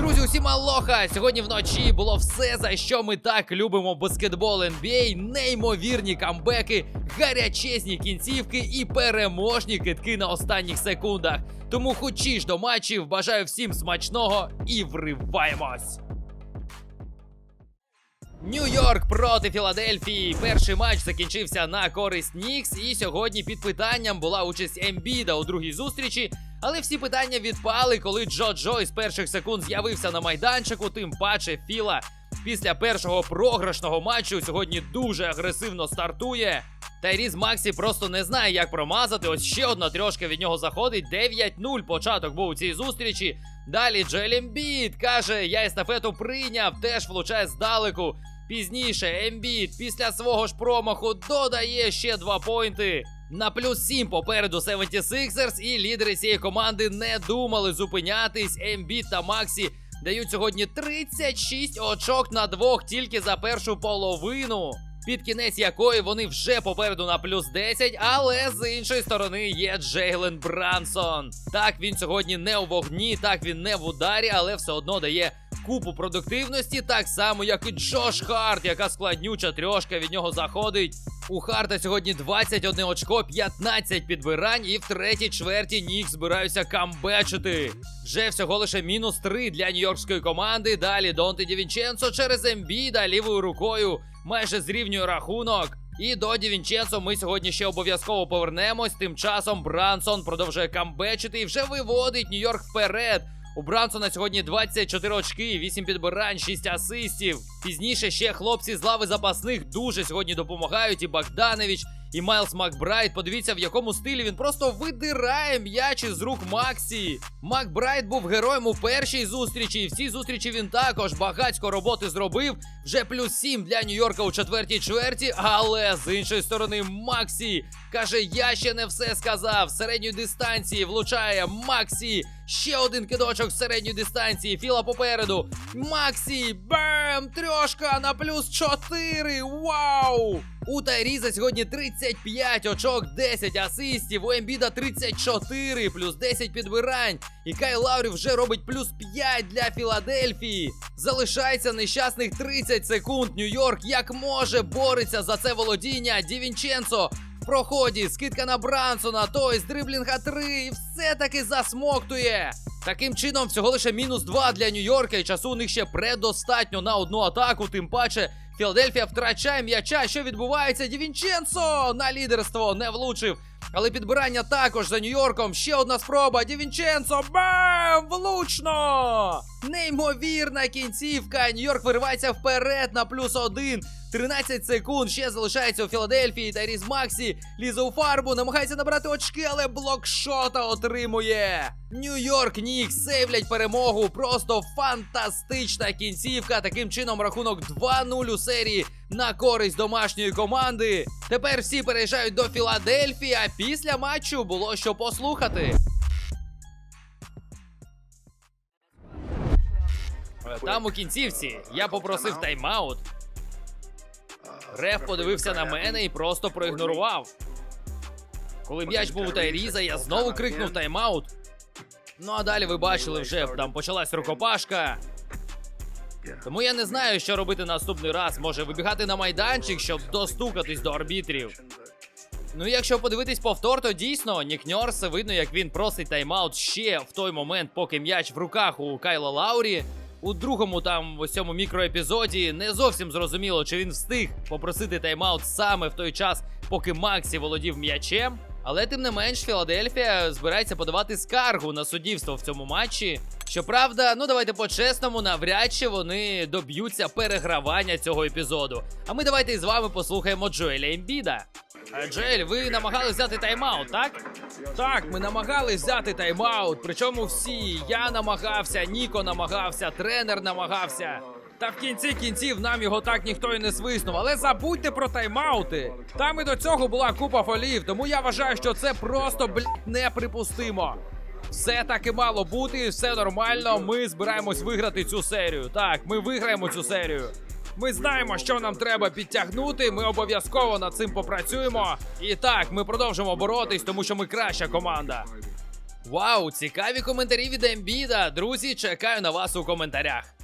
Друзі, усім алоха! Сьогодні вночі було все, за що ми так любимо баскетбол NBA. Неймовірні камбеки, гарячезні кінцівки і переможні китки на останніх секундах. Тому хочі ж до матчів, бажаю всім смачного і вриваємось! Нью-Йорк проти Філадельфії. Перший матч закінчився на користь Нікс, і сьогодні під питанням була участь Ембіда у другій зустрічі. Але всі питання відпали, коли Джо Джо із перших секунд з'явився на майданчику. Тим паче Філа після першого програшного матчу сьогодні дуже агресивно стартує. Тайріз Максі просто не знає, як промазати. Ось ще одна трьошка від нього заходить. 9-0 початок був у цій зустрічі. Далі Джоель Ембіт каже: я естафету прийняв, теж влучає здалеку. Пізніше Ембіт після свого ж промаху додає ще два поінти. На плюс 7 попереду 76ers і лідери цієї команди не думали зупинятись. Ембіт та Максі дають сьогодні 36 очок на двох тільки за першу половину. Під кінець якої вони вже попереду на плюс 10, але з іншої сторони є Джейлен Брансон. Так він сьогодні не у вогні, так він не в ударі, але все одно дає купу продуктивності, так само, як і Джош Харт, яка складнюча трьошка від нього заходить. У Харта сьогодні 21 очко, 15 підбирань, і в третій чверті Нік збираються камбечити. Вже всього лише мінус 3 для нью-йоркської команди. Далі Донте Дівінченцо через Ембіда лівою рукою майже зрівнює рахунок. І до Дівінченцо ми сьогодні ще обов'язково повернемось. Тим часом Брансон продовжує камбечити і вже виводить Нью-Йорк вперед. У Брансона сьогодні 24 очки, 8 підбирань, 6 асистів. Пізніше ще хлопці з лави запасних дуже сьогодні допомагають. І Богданович, і Майлз Макбрайт. Подивіться, в якому стилі він просто видирає м'ячі з рук Максі. Макбрайт був героєм у першій зустрічі. І в зустрічі він також багатько роботи зробив. Вже плюс 7 для Нью-Йорка у четвертій чверті. Але з іншої сторони, Максі каже: Я ще не все сказав. Середньої дистанції влучає Максі. Ще один кидочок з середньої дистанції. Філа попереду. Максі! Бем! Трьошка на плюс 4! Вау! У Тайріза сьогодні 35 очок, 10 асистів. У Ембіда 34, плюс 10 підбирань. І Кай Лаурі вже робить плюс 5 для Філадельфії. Залишається нещасних 30 секунд. Нью-Йорк як може бореться за це володіння. Дівінченцо проході, скидка на Брансона, той з дриблінга 3 і все таки засмоктує. Таким чином, всього лише мінус 2 для Нью-Йорка, і часу у них ще предостатньо на одну атаку. Тим паче, Філадельфія втрачає м'яча. Що відбувається? Дівінченцо на лідерство не влучив. Але підбирання також за Нью-Йорком. Ще одна спроба. Дівінченцо. Бам! Влучно! Неймовірна кінцівка. Нью-Йорк виривається вперед на плюс один. 13 секунд ще залишається у Філадельфії. Та Різ Максі лізе у фарбу, намагається набрати очки, але блокшота отримує. Нью-Йорк Нікс сейвлять перемогу. Просто фантастична кінцівка. Таким чином рахунок 2-0 у серії на користь домашньої команди. Тепер всі переїжджають до Філадельфії, а після матчу було що послухати. Там у кінцівці я попросив тайм-аут. Реф подивився на мене і просто проігнорував. Коли м'яч був у Тайріза, я знову крикнув тайм-аут. Ну а далі ви бачили вже там почалась рукопашка. Тому я не знаю, що робити наступний раз. Може вибігати на майданчик, щоб достукатись до арбітрів. Ну, якщо подивитись повтор, то дійсно Нік Ньорс видно, як він просить тайм-аут ще в той момент, поки м'яч в руках у Кайла Лаурі. У другому там ось цьому мікроепізоді не зовсім зрозуміло, чи він встиг попросити тайм-аут саме в той час, поки Максі володів м'ячем. Але тим не менш, Філадельфія збирається подавати скаргу на суддівство в цьому матчі. Щоправда, ну давайте по-чесному, навряд чи вони доб'ються перегравання цього епізоду. А ми давайте з вами послухаємо Джоеля Ембіда. Джоель, ви намагались взяти тайм-аут, так? Так, ми намагались взяти тайм-аут. Причому всі. Я намагався, Ніко намагався, тренер намагався. Та в кінці кінців нам його так ніхто і не свиснув. Але забудьте про тайм-аути. Там і до цього була купа фолів, тому я вважаю, що це просто блядь, неприпустимо. Все так і мало бути, все нормально. Ми збираємось виграти цю серію. Так, ми виграємо цю серію. Ми знаємо, що нам треба підтягнути. Ми обов'язково над цим попрацюємо. І так, ми продовжимо боротись, тому що ми краща команда. Вау, цікаві коментарі від Ембіда. Друзі, чекаю на вас у коментарях.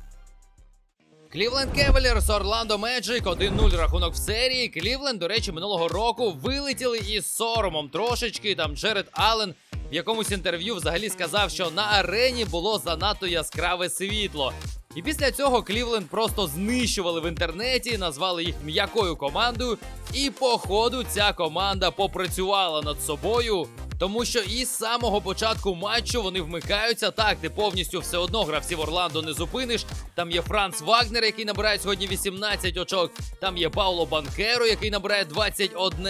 Клівленд Кевелерс, Орландо Меджик, 1-0 рахунок в серії. Клівленд, до речі, минулого року вилетіли із соромом трошечки. Там Джеред Аллен в якомусь інтерв'ю взагалі сказав, що на арені було занадто яскраве світло. І після цього Клівленд просто знищували в інтернеті, назвали їх м'якою командою. І по ходу ця команда попрацювала над собою. Тому що із самого початку матчу вони вмикаються. Так, ти повністю все одно гравців Орландо не зупиниш. Там є Франц Вагнер, який набирає сьогодні 18 очок. Там є Пауло Банкеро, який набирає 21.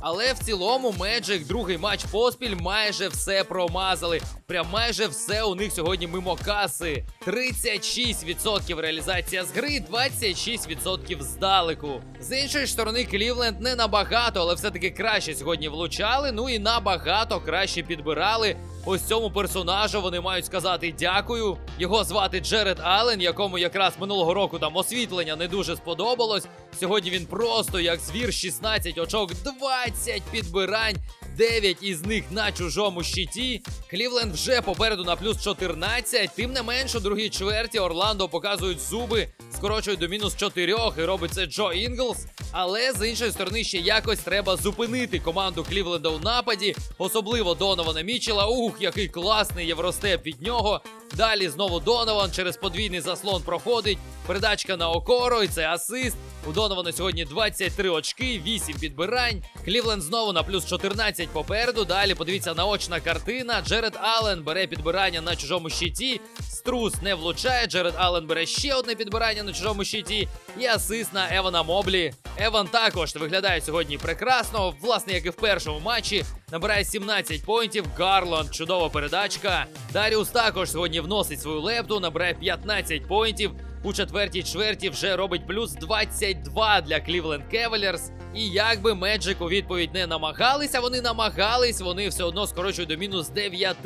Але в цілому Меджик другий матч поспіль майже все промазали. Прям майже все у них сьогодні мимо каси. 36% реалізація з гри, 26% здалеку. З іншої сторони, Клівленд не набагато, але все-таки краще сьогодні влучали. Ну і набагато краще підбирали. Ось цьому персонажу вони мають сказати дякую. Його звати Джеред Аллен, якому якраз минулого року там освітлення не дуже сподобалось. Сьогодні він просто як звір, 16 очок, 20 підбирань. 9 із них на чужому щиті. Клівленд вже попереду на плюс 14. Тим не менш, у другій чверті Орландо показують зуби, скорочують до мінус 4 і робить це Джо Інглс. Але з іншої сторони ще якось треба зупинити команду Клівленда у нападі, особливо Донована Мічела. Ух, який класний євростеп від нього. Далі знову Донован через подвійний заслон проходить. Передачка на Окоро, і це асист. У Донована сьогодні 23 очки, 8 підбирань. Клівленд знову на плюс 14 попереду. Далі подивіться наочна картина. Джеред Аллен бере підбирання на чужому щиті. Струс не влучає. Джеред Аллен бере ще одне підбирання на чужому щиті. І асист на Евана Моблі. Еван також виглядає сьогодні прекрасно. Власне, як і в першому матчі. Набирає 17 поінтів. Гарланд, чудова передачка. Даріус також сьогодні вносить свою лепту, набирає 15 поінтів. У четвертій чверті вже робить плюс 22 для Cleveland Cavaliers. І як би Меджик у відповідь не намагалися, вони намагались, вони все одно скорочують до мінус 9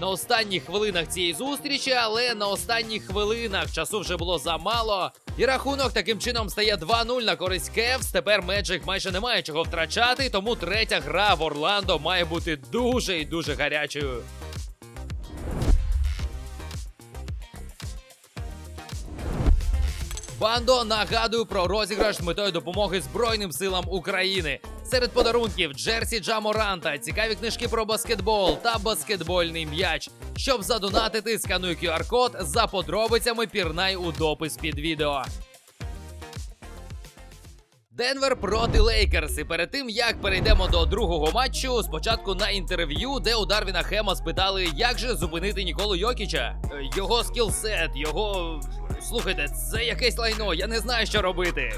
на останніх хвилинах цієї зустрічі, але на останніх хвилинах часу вже було замало. І рахунок таким чином стає 2-0 на користь Кевс. Тепер Меджик майже не має чого втрачати, тому третя гра в Орландо має бути дуже і дуже гарячою. Бандо нагадую про розіграш з метою допомоги Збройним силам України. Серед подарунків Джерсі Джаморанта, цікаві книжки про баскетбол та баскетбольний м'яч. Щоб задонатити, скануй QR-код за подробицями пірнай у допис під відео. Денвер проти Лейкерс. І перед тим як перейдемо до другого матчу, спочатку на інтерв'ю, де у Дарвіна Хема спитали, як же зупинити Ніколу Йокіча. Е, Його скілсет, його. Слухайте, це якесь лайно, я не знаю, що робити.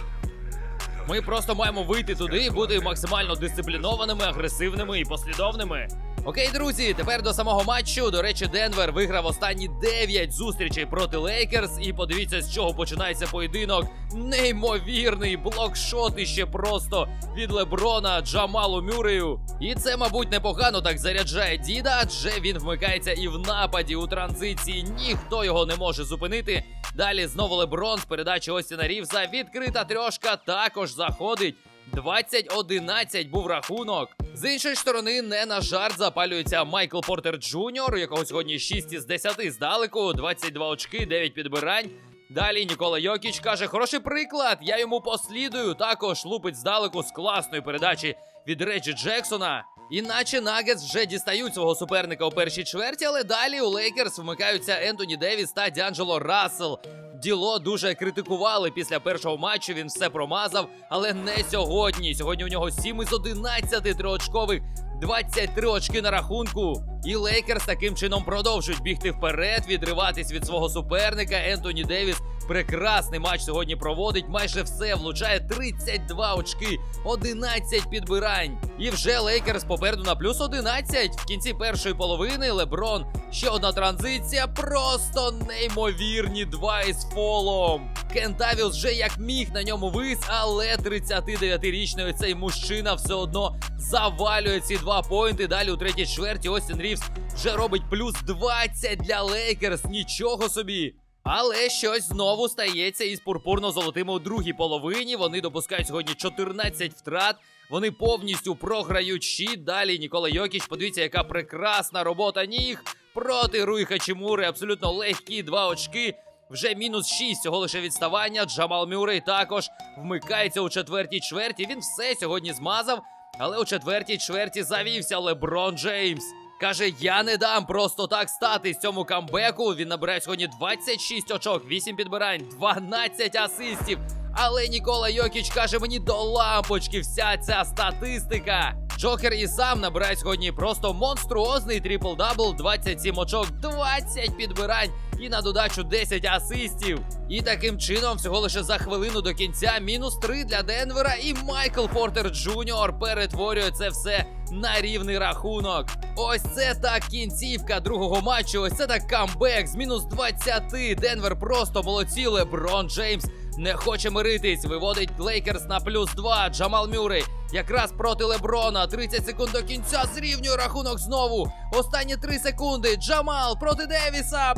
Ми просто маємо вийти туди і бути максимально дисциплінованими, агресивними і послідовними. Окей, друзі, тепер до самого матчу. До речі, Денвер виграв останні 9 зустрічей проти Лейкерс. І подивіться, з чого починається поєдинок. Неймовірний блокшот іще просто від Леброна Джамалу Мюрею. І це, мабуть, непогано так заряджає діда, адже він вмикається і в нападі у транзиції. Ніхто його не може зупинити. Далі знову Леброн з передачі Остіна Рівса. Відкрита трьошка також заходить. 20-11 був рахунок. З іншої сторони, не на жарт запалюється Майкл Портер Джуніор, якого сьогодні 6 із 10 здалеку, 22 очки, 9 підбирань. Далі Нікола Йокіч каже: хороший приклад, я йому послідую. Також лупить здалеку з класної передачі від Реджі Джексона. Іначе Нагетс вже дістають свого суперника у першій чверті, але далі у Лейкерс вмикаються Ентоні Девіс та Д'Анджело Рассел. Діло дуже критикували після першого матчу. Він все промазав, але не сьогодні. Сьогодні у нього 7 із 11 триочкових, 23 очки на рахунку. І Лейкерс таким чином продовжують бігти вперед, відриватись від свого суперника. Ентоні Девіс прекрасний матч сьогодні проводить. Майже все влучає 32 очки, 11 підбирань. І вже Лейкерс попереду на плюс 11. В кінці першої половини Леброн. Ще одна транзиція. Просто неймовірні два із фолом. Кентавіус вже як міг на ньому вис, але 39-річний цей мужчина все одно завалює ці два поінти. Далі у третій чверті Остін Рівс вже робить плюс 20 для Лейкерс. Нічого собі. Але щось знову стається із пурпурно-золотими у другій половині. Вони допускають сьогодні 14 втрат. Вони повністю програють щит. Далі Нікола Йокіч. Подивіться, яка прекрасна робота ніг проти Руї Хачимури. Абсолютно легкі два очки. Вже мінус 6 цього лише відставання. Джамал Мюррей також вмикається у четвертій чверті. Він все сьогодні змазав, але у четвертій чверті завівся Леброн Джеймс. Каже, я не дам просто так стати з цьому камбеку. Він набирає сьогодні 26 очок, 8 підбирань, 12 асистів. Але Нікола Йокіч каже мені до лампочки вся ця статистика. Джокер і сам набирає сьогодні просто монструозний трипл-дабл, 27 очок, 20 підбирань і на додачу 10 асистів. І таким чином, всього лише за хвилину до кінця, мінус 3 для Денвера, і Майкл Портер Джуніор перетворює це все на рівний рахунок. Ось це так кінцівка другого матчу. Ось це так камбек з мінус 20. Денвер просто молодці. Леброн Джеймс не хоче миритись. Виводить Лейкерс на плюс 2. Джамал Мюррей якраз проти Леброна. 30 секунд до кінця. Зрівнює рахунок знову. Останні 3 секунди. Джамал проти Девіса.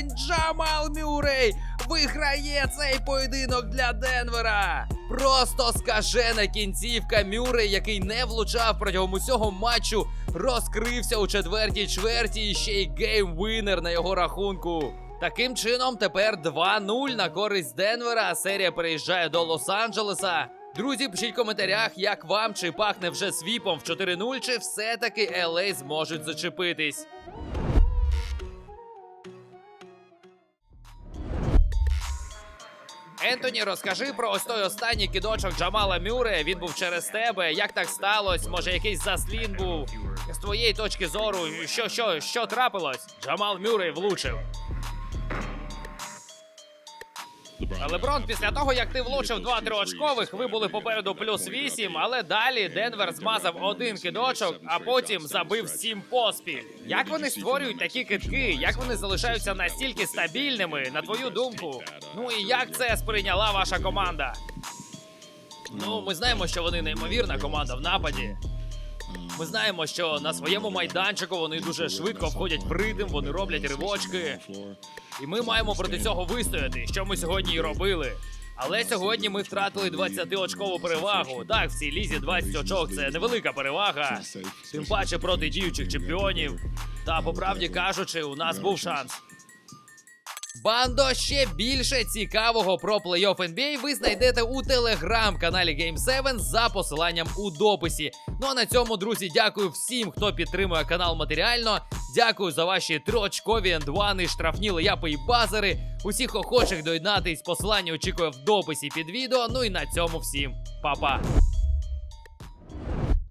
Бень! Джамал Мюррей виграє цей поєдинок для Денвера. Просто скажена кінцівка Мюррей, який не влучав протягом усього матчу, розкрився у четвертій чверті і ще й гейм-винер на його рахунку. Таким чином, тепер 2-0 на користь Денвера. а Серія переїжджає до Лос-Анджелеса. Друзі, пишіть в коментарях, як вам чи пахне вже свіпом в 4-0, чи все-таки LA зможуть зачепитись. Ентоні, розкажи про ось той останній кидочок Джамала Мюре. Він був через тебе. Як так сталося? Може, якийсь заслін був? З твоєї точки зору, що, що, що трапилось? Джамал Мюре влучив. Леброн, після того, як ти влучив два триочкових, ви були попереду плюс 8, але далі Денвер змазав один кидочок, а потім забив сім поспіль. Як вони створюють такі китки? Як вони залишаються настільки стабільними, на твою думку? Ну і як це сприйняла ваша команда? Ну, ми знаємо, що вони неймовірна команда в нападі. Ми знаємо, що на своєму майданчику вони дуже швидко входять в ритм, вони роблять ривочки. І ми маємо проти цього вистояти, що ми сьогодні і робили. Але сьогодні ми втратили 20-очкову перевагу. Так, в цій лізі 20 очок це невелика перевага. Тим паче проти діючих чемпіонів. Та по правді кажучи, у нас був шанс. Бандо ще більше цікавого про плей-офф NBA ви знайдете у телеграм-каналі Game 7 за посиланням у дописі. Ну а на цьому, друзі, дякую всім, хто підтримує канал матеріально. Дякую за ваші триочкові ендвани, штрафні леяпи і базери. Усіх охочих доєднатись, посилання очікує в дописі під відео. Ну і на цьому всім па-па.